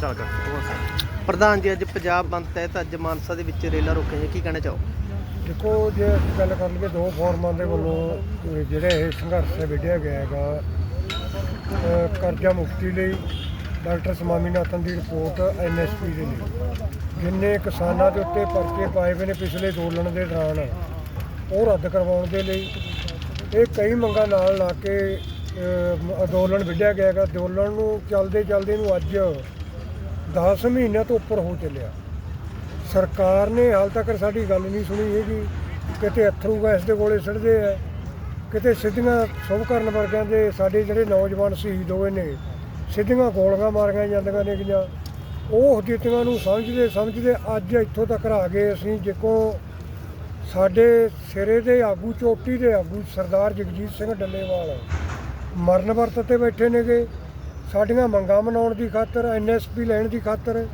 ਚੱਲ ਕਰ। ਪ੍ਰਧਾਨ ਜੀ ਅੱਜ ਪੰਜਾਬ ਬੰਦ ਤਹਿਤ ਅੱਜ ਮਾਨਸਾ ਦੇ ਵਿੱਚ ਰੇਲਾਂ ਰੋਕੀਆਂ ਕੀ ਕਹਿਣਾ ਚਾਹੋ ਦੇਖੋ ਜੇ ਅਸੀਂ ਗੱਲ ਕਰ ਲਈਏ ਦੋ ਫੋਰਮਾਂ ਦੇ ਵੱਲੋਂ ਅਹ ਜਿਹੜੇ ਇਹ ਸੰਘਰਸ਼ ਵਿੱਢਿਆ ਗਿਆ ਹੈਗਾ ਅਹ ਕਰਜ਼ਾ ਮੁਕਤੀ ਲਈ ਡਾਕਟਰ ਸਵਾਮੀਨਾਥਨ ਦੀ ਰਿਪੋਰਟ ਐਨਐਸਪੀ ਦੇ ਲਈ। ਜਿੰਨੇ ਕਿਸਾਨਾਂ ਦੇ ਉੱਤੇ ਪਰਚੇ ਪਾਏ ਹੋਏ ਨੇ ਪਿਛਲੇ ਅੰਦੋਲਨ ਦੇ ਦੌਰਾਨ ਉਹ ਰੱਦ ਕਰਵਾਉਣ ਦੇ ਲਈ ਇਹ ਕਈ ਮੰਗਾਂ ਨਾਲ ਲਾ ਕੇ ਅਹ, ਅੰਦੋਲਨ ਵਿੱਢਿਆ ਗਿਆ ਹੈਗਾ। ਅੰਦੋਲਨ ਨੂੰ ਚੱਲਦੇ ਚੱਲਦੇ ਨੂੰ ਅੱਜ 10 ਮਹੀਨਿਆਂ ਤੋਂ ਉੱਪਰ ਹੋ ਚੱਲਿਆ। ਸਰਕਾਰ ਨੇ ਹਾਲ ਤੱਕ ਸਾਡੀ ਗੱਲ ਨਹੀਂ ਸੁਣੀ ਹੈਗੀ। ਕਿਤੇ ਅਥਰੂ ਗੈਸ ਦੇ ਗੋਲੇ ਸੜਦੇ ਆ, ਕਿਤੇ ਸਿੱਧੀਆਂ ਸ਼ੁਭ ਕਰਨ ਵਰਗਿਆਂ ਦੇ ਸਾਡੇ ਜਿਹੜੇ ਨੌਜਵਾਨ ਸ਼ਹੀਦ ਹੋਏ ਨੇ, ਸਿੱਧੀਆਂ ਗੋਲੀਆਂ ਮਾਰੀਆਂ ਜਾਂਦੀਆਂ ਨੇ ਗੀਆਂ। ਉਹ ਹਕੀਕਤਾਂ ਨੂੰ ਸਮਝਦੇ ਸਮਝਦੇ ਅੱਜ ਇੱਥੋਂ ਤੱਕ ਆ ਗਏ ਅਸੀਂ ਜਿੱਕੋ ਸਾਡੇ ਸਿਰੇ ਦੇ ਆਗੂ ਚੋਟੀ ਦੇ ਆਗੂ ਸਰਦਾਰ ਜਗਜੀਤ ਸਿੰਘ ਡੱਲੇਵਾਲ ਮਰਨ ਵਰਤ ਤੇ ਬੈਠੇ ਨੇਗੇ। ਸਾਡੀਆਂ ਮੰਗਾਂ ਮਨਾਉਣ ਦੀ ਖਾਤਰ ਐਨਐਸਪੀ ਲੈਣ ਦੀ ਖਾਤਰ,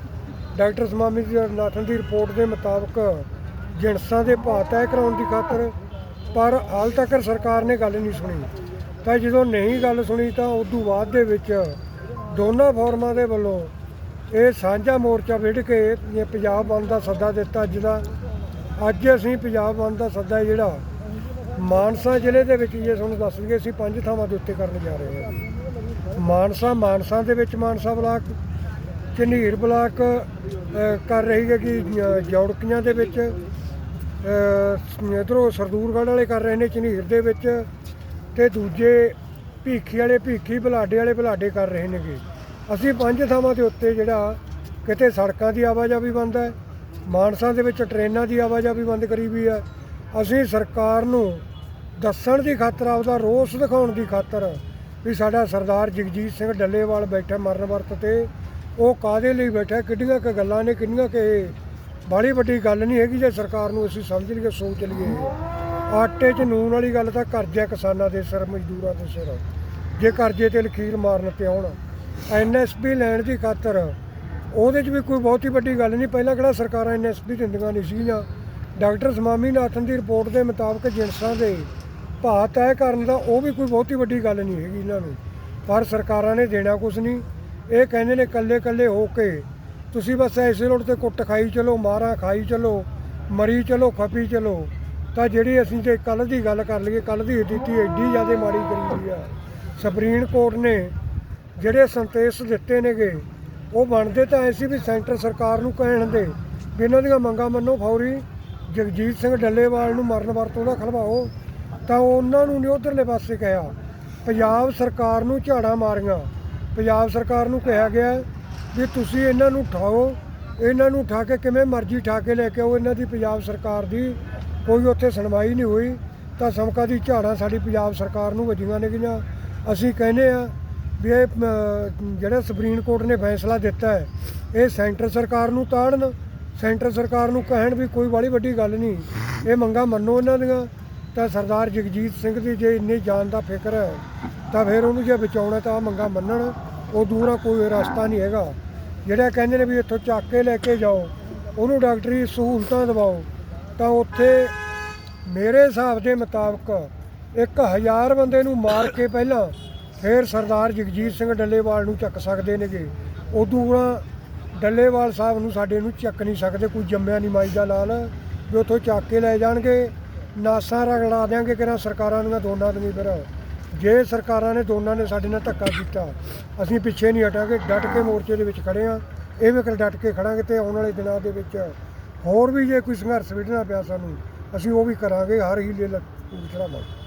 ਡਾਕਟਰ ਸਮਾਮੀ ਨਾਥਨ ਦੀ ਰਿਪੋਰਟ ਦੇ ਮੁਤਾਬਕ ਜਿਣਸਾਂ ਦੇ ਭਾਅ ਤੈਅ ਕਰਾਉਣ ਦੀ ਖਾਤਰ, ਪਰ ਹਾਲ ਤੱਕ ਸਰਕਾਰ ਨੇ ਗੱਲ ਨਹੀਂ ਸੁਣੀ। ਤਾਂ ਜਦੋਂ ਨਹੀਂ ਗੱਲ ਸੁਣੀ ਤਾਂ ਉਸ ਤੋਂ ਬਾਅਦ ਦੇ ਵਿੱਚ ਦੋਨਾਂ ਫੋਰਮਾਂ ਦੇ ਵੱਲੋਂ ਇਹ ਸਾਂਝਾ ਮੋਰਚਾ ਵਿੜ ਕੇ ਪੰਜਾਬ ਬੰਦ ਦਾ ਸੱਦਾ ਦਿੱਤਾ ਅੱਜ ਦਾ ਅੱਜ ਅਸੀਂ ਪੰਜਾਬ ਬੰਦ ਦਾ ਸੱਦਾ ਜਿਹੜਾ ਮਾਨਸਾ ਜ਼ਿਲ੍ਹੇ ਦੇ ਵਿੱਚ ਜੇ ਤੁਹਾਨੂੰ ਦੱਸ ਦਈਏ, ਅਸੀਂ ਪੰਜ ਥਾਵਾਂ ਦੇ ਉੱਤੇ ਕਰਨ ਜਾ ਰਹੇ ਹਾਂ। ਮਾਨਸਾ ਮਾਨਸਾ ਦੇ ਵਿੱਚ ਮਾਨਸਾ ਬਲਾਕ ਝਨੀਰ ਬਲਾਕ ਕਰ ਰਹੀ ਹੈ ਕਿ ਜੌੜਕੀਆਂ ਦੇ ਵਿੱਚ ਇਧਰੋਂ ਸਰਦੂਰਗੜ੍ਹ ਵਾਲੇ ਕਰ ਰਹੇ ਨੇ ਝਨੀਰ ਦੇ ਵਿੱਚ ਤੇ ਦੂਜੇ ਭੀਖੀ ਵਾਲੇ, ਭੀਖੀ ਬਲਾਡੇ ਵਾਲੇ ਬਲਾਡੇ ਕਰ ਰਹੇ ਨੇਗੇ। ਅਸੀਂ ਪੰਜ ਥਾਵਾਂ ਦੇ ਉੱਤੇ ਜਿਹੜਾ ਕਿਤੇ ਸੜਕਾਂ ਦੀ ਆਵਾਜਾਈ ਬੰਦ ਹੈ, ਮਾਨਸਾ ਦੇ ਵਿੱਚ ਟ੍ਰੇਨਾਂ ਦੀ ਆਵਾਜਾਈ ਬੰਦ ਕਰੀ ਵੀ ਹੈ। ਅਸੀਂ ਸਰਕਾਰ ਨੂੰ ਦੱਸਣ ਦੀ ਖਾਤਰ, ਆਪਦਾ ਰੋਸ ਦਿਖਾਉਣ ਦੀ ਖਾਤਰ ਵੀ ਸਾਡਾ ਸਰਦਾਰ ਜਗਜੀਤ ਸਿੰਘ ਡੱਲੇਵਾਲ ਬੈਠਾ ਮਰਨ ਵਰਤ ਤੇ। ਉਹ ਕਾਦੇ ਲਈ ਬੈਠਾ? ਕਿੱਡੀਆਂ ਕੁ ਗੱਲਾਂ ਨੇ, ਕਿੰਨੀਆਂ ਕੁ ਬਾਹਲੀ ਵੱਡੀ ਗੱਲ ਨਹੀਂ ਹੈਗੀ ਜੇ ਸਰਕਾਰ ਨੂੰ ਅਸੀਂ ਸਮਝ ਲਈਏ, ਸੋਚ ਲਈਏ। ਆਟੇ 'ਚ ਨੂਨ ਵਾਲੀ ਗੱਲ ਤਾਂ ਕਰਜ਼ਾ ਕਿਸਾਨਾਂ ਦੇ ਸਿਰ, ਮਜ਼ਦੂਰਾਂ ਦੇ ਸਿਰ। ਜੇ ਕਰਜ਼ੇ ਤੇ ਲਕੀਰ ਮਾਰਨ ਤੇ ਆਉਣ। ਐਨਐਸਪੀ ਲੈਣ ਦੀ ਖਾਤਰ ਉਹਦੇ 'ਚ ਵੀ ਕੋਈ ਬਹੁਤੀ ਵੱਡੀ ਗੱਲ ਨਹੀਂ। ਪਹਿਲਾਂ ਕਿਹੜਾ ਸਰਕਾਰਾਂ ਐਨਐਸਪੀ ਦਿੰਦੀਆਂ ਨਹੀਂ ਸੀਗੀਆਂ। ਡਾਕਟਰ ਸਮਾਮੀਨਾਥਨ ਦੀ ਰਿਪੋਰਟ ਦੇ ਮੁਤਾਬਕ ਜਿਣਸਾਂ ਦੇ ਭਾਅ ਤੈਅ ਕਰਨ ਦਾ ਉਹ ਵੀ ਕੋਈ ਬਹੁਤੀ ਵੱਡੀ ਗੱਲ ਨਹੀਂ ਹੈਗੀ ਇਹਨਾਂ ਨੂੰ। ਪਰ ਸਰਕਾਰਾਂ ਨੇ ਦੇਣਾ ਕੁਝ ਨਹੀਂ। ਇਹ ਕਹਿੰਦੇ ਨੇ ਕੱਲੇ ਕੱਲੇ ਹੋ ਕੇ ਤੁਸੀਂ ਬਸ ਐਸੇ ਲੋਟ ਤੇ ਕੁੱਟ ਖਾਈ ਚਲੋ, ਮਾਰਾ ਖਾਈ ਚਲੋ, ਮਰੀ ਚਲੋ, ਖਪੀ ਚਲੋ। ਤਾਂ ਜਿਹੜੀ ਅਸੀਂ ਤੇ ਕੱਲ ਦੀ ਗੱਲ ਕਰ ਲਈਏ ਕੱਲ ਦੀ ਦਿੱਤੀ ਐਡੀ ਜ਼ਿਆਦਾ ਮਾੜੀ ਕਰੀ ਹੋਈ ਆ। ਸੁਪਰੀਮ ਕੋਰਟ ਨੇ ਜਿਹੜੇ ਸੰਦੇਸ਼ ਦਿੱਤੇ ਨੇਗੇ, ਉਹ ਬਣਦੇ ਤਾਂ ਐ ਸੀ ਵੀ ਸੈਂਟਰ ਸਰਕਾਰ ਨੂੰ ਕਹਿਣ ਦੇ ਵੀ ਇਹਨਾਂ ਦੀਆਂ ਮੰਗਾਂ ਮੰਨੋ ਫੌਰੀ। ਜਗਜੀਤ ਸਿੰਘ ਡੱਲੇਵਾਲ ਨੂੰ ਮਰਨ ਵਰਤੋਂ ਦਾ ਖਲਵਾਓ। ਤਾਂ ਉਹਨਾਂ ਨੂੰ ਨਹੀਂ ਉਧਰਲੇ ਪਾਸੇ ਕਿਹਾ। ਪੰਜਾਬ ਸਰਕਾਰ ਨੂੰ ਝਾੜਾਂ ਮਾਰੀਆਂ। ਪੰਜਾਬ ਸਰਕਾਰ ਨੂੰ ਕਿਹਾ ਗਿਆ ਵੀ ਤੁਸੀਂ ਇਹਨਾਂ ਨੂੰ ਉਠਾਓ, ਇਹਨਾਂ ਨੂੰ ਉਠਾ ਕੇ ਕਿਵੇਂ ਮਰਜ਼ੀ ਠਾ ਕੇ ਲੈ ਕੇ ਆਓ, ਇਹਨਾਂ ਦੀ ਪੰਜਾਬ ਸਰਕਾਰ ਦੀ ਕੋਈ ਉੱਥੇ ਸੁਣਵਾਈ ਨਹੀਂ ਹੋਈ। ਤਾਂ ਸਮਕਾ ਦੀ ਝਾੜਾਂ ਸਾਡੀ ਪੰਜਾਬ ਸਰਕਾਰ ਨੂੰ ਵੱਜੀਆਂ ਨੇ ਗੀਆਂ ਅਸੀਂ ਕਹਿੰਦੇ ਆ ਵੀ ਇਹ ਜਿਹੜਾ ਸੁਪਰੀਮ ਕੋਰਟ ਨੇ ਫੈਸਲਾ ਦਿੱਤਾ ਹੈ, ਇਹ ਸੈਂਟਰ ਸਰਕਾਰ ਨੂੰ ਤਾੜਨ, ਸੈਂਟਰ ਸਰਕਾਰ ਨੂੰ ਕਹਿਣ ਵੀ ਕੋਈ ਵਾਲੀ ਵੱਡੀ ਗੱਲ ਨਹੀਂ। ਇਹ ਮੰਗਾਂ ਮੰਨੋ ਇਹਨਾਂ ਦੀਆਂ। ਤਾਂ ਸਰਦਾਰ ਜਗਜੀਤ ਸਿੰਘ ਦੀ ਜੇ ਇੰਨੀ ਜਾਨ ਦਾ ਫਿਕਰ ਹੈ, ਤਾਂ ਫਿਰ ਉਹਨੂੰ ਜੇ ਬਚਾਉਣਾ ਤਾਂ ਆਹ ਮੰਗਾਂ ਮੰਨਣ, ਉਹ ਦੂਰਾ ਕੋਈ ਰਸਤਾ ਨਹੀਂ ਹੈਗਾ। ਜਿਹੜਾ ਕਹਿੰਦੇ ਨੇ ਵੀ ਇੱਥੋਂ ਚੱਕ ਕੇ ਲੈ ਕੇ ਜਾਓ, ਉਹਨੂੰ ਡਾਕਟਰੀ ਸਹੂਲਤਾਂ ਦਿਵਾਓ, ਤਾਂ ਉੱਥੇ ਮੇਰੇ ਹਿਸਾਬ ਦੇ ਮੁਤਾਬਕ ਇੱਕ ਹਜ਼ਾਰ ਬੰਦੇ ਨੂੰ ਮਾਰ ਕੇ ਪਹਿਲਾਂ ਫਿਰ ਸਰਦਾਰ ਜਗਜੀਤ ਸਿੰਘ ਡੱਲੇਵਾਲ ਨੂੰ ਚੱਕ ਸਕਦੇ ਨੇਗੇ। ਉਦੋਂ ਡੱਲੇਵਾਲ ਸਾਹਿਬ ਨੂੰ ਸਾਡੇ ਨੂੰ ਚੱਕ ਨਹੀਂ ਸਕਦੇ, ਕੋਈ ਜੰਮਿਆ ਨਹੀਂ ਮਾਈ ਦਾ ਲਾਲ, ਵੀ ਉੱਥੋਂ ਚੱਕ ਕੇ ਲੈ ਜਾਣਗੇ। ਨਾਸਾਂ ਰਗੜਾ ਦਿਆਂਗੇ ਕਿਹੜਾ ਸਰਕਾਰਾਂ ਦੀਆਂ ਦੋਨਾਂ ਦੀਆਂ ਫਿਰ ਜੇ ਸਰਕਾਰਾਂ ਨੇ, ਦੋਨਾਂ ਨੇ ਸਾਡੇ ਨਾਲ ਧੱਕਾ ਕੀਤਾ, ਅਸੀਂ ਪਿੱਛੇ ਨਹੀਂ ਹਟਾਂਗੇ। ਡਟ ਕੇ ਮੋਰਚੇ ਦੇ ਵਿੱਚ ਖੜੇ ਆ ਐਵੇਂ ਕਰ ਡਟ ਕੇ ਖੜਾਂਗੇ ਤੇ ਆਉਣ ਵਾਲੇ ਦਿਨਾਂ ਦੇ ਵਿੱਚ ਹੋਰ ਵੀ ਜੇ ਕੋਈ ਸੰਘਰਸ਼ ਵਿੱਢਣਾ ਪਿਆ ਸਾਨੂੰ, ਅਸੀਂ ਉਹ ਵੀ ਕਰਾਂਗੇ, ਹਰ ਹੀਲੇ ਲ ਚੜਾਵਾਂਗੇ